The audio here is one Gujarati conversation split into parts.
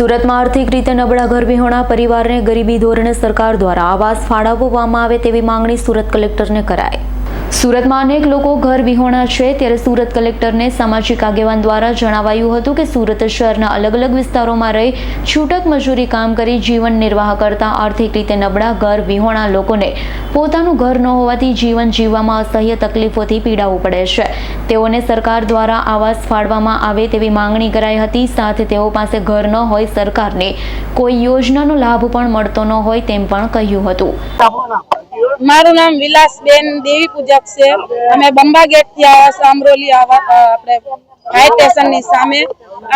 સુરતમાં આર્થિક રીતે નબળા ઘર વિહોણા, પરિવારને ગરીબી ધોરણે સરકાર દ્વારા આવાસ ફાળવવામાં આવે તેવી માંગણી સુરત કલેક્ટરને કરાઈ. સુરતમાં અનેક લોકો ઘર વિહોણા છે. ત્યારે સુરત કલેક્ટરને સામાજિક આગેવાન દ્વારા જણાવાયું હતું કે સુરત શહેરના અલગ અલગ વિસ્તારોમાં રહી છૂટક મજૂરી કામ કરી જીવન નિર્વાહ કરતા આર્થિક રીતે નબળા ઘર વિહોણા લોકોને પોતાનું ઘર ન હોવાથી જીવન જીવવામાં અસહ્ય તકલીફોથી પીડાવું પડે છે. તેઓને સરકાર દ્વારા આવાસ ફાળવામાં આવે તેવી માંગણી કરાઈ હતી. સાથે તેઓ પાસે ઘર ન હોય સરકારને કોઈ યોજનાનો લાભ પણ મળતો ન હોય તેમ પણ કહ્યું હતું. મારું નામ વિલાસબેન દેવી પૂજક છે. અમે બંબા ગેટ આવ્યા છે અમરોલી આપણે ફાયર સ્ટેશન સામે.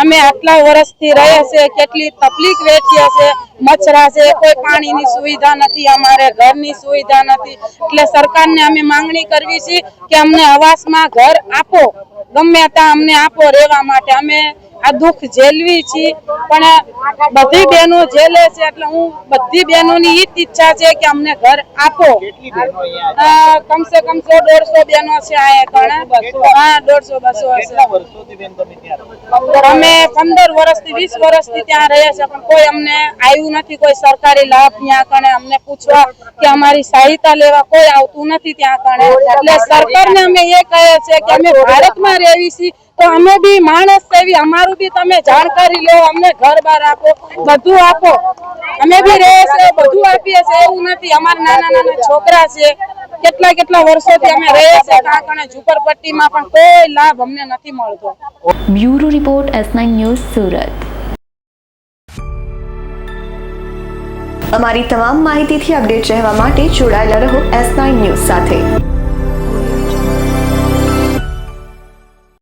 અમે આટલા વર્ષથી રહ્યા છે કેટલી તકલીફ વેઠીએ છે મચ્છરા છે, કોઈ પાણીની સુવિધા નથી, અમારે ઘરની સુવિધા નથી. એટલે સરકારને અમે માંગણી કરવી છે કે અમને આવાસમાં ઘર આપો. ગમે ત્યાં અમને આપો રહેવા માટે. અમે આ દુઃખ ઝેલવી છીએ. પણ બધી બહેનો ઝેલે છે એટલે હું બધી બહેનોની ઈ જ ઈચ્છા છે કે અમને ઘર આપો. કમસે કમ સો દોઢસો બહેનો છે હા દોઢસો બસો હશે. અમે પંદર વર્ષથી વીસ વર્ષથી ત્યાં રહ્યા છે પણ કોઈ અમને આવ્યું નથી કોઈ સરકારી લાભ ત્યાં કણે અમને પૂછવા કે અમારી સહાયતા લેવા કોઈ આવતું નથી ત્યાં કણે. એટલે સરકારને અમે એ કહે છે કે અમે ભારતમાં રહેવી છીએ તો અમે બી માણસ છે અમારું બી તમે જાણકારી લો અમને ઘર બાર આપો બધું આપો. અમે બી રહે છે બધું આપીએ છીએ એવું નથી. અમારા નાના નાના છોકરા છે. કેટલા કેટલા વર્ષોથી અમે રહીએ છીએ કાંકણે ઝુંપડપટ્ટીમાં પણ કોઈ લાભ અમને નથી મળતો. Bureau report S news Surat. અમારી તમામ માહિતીથી અપડેટ રહેવા માટે જોડાયેલા રહો એસ નાઇન ન્યૂઝ સાથે.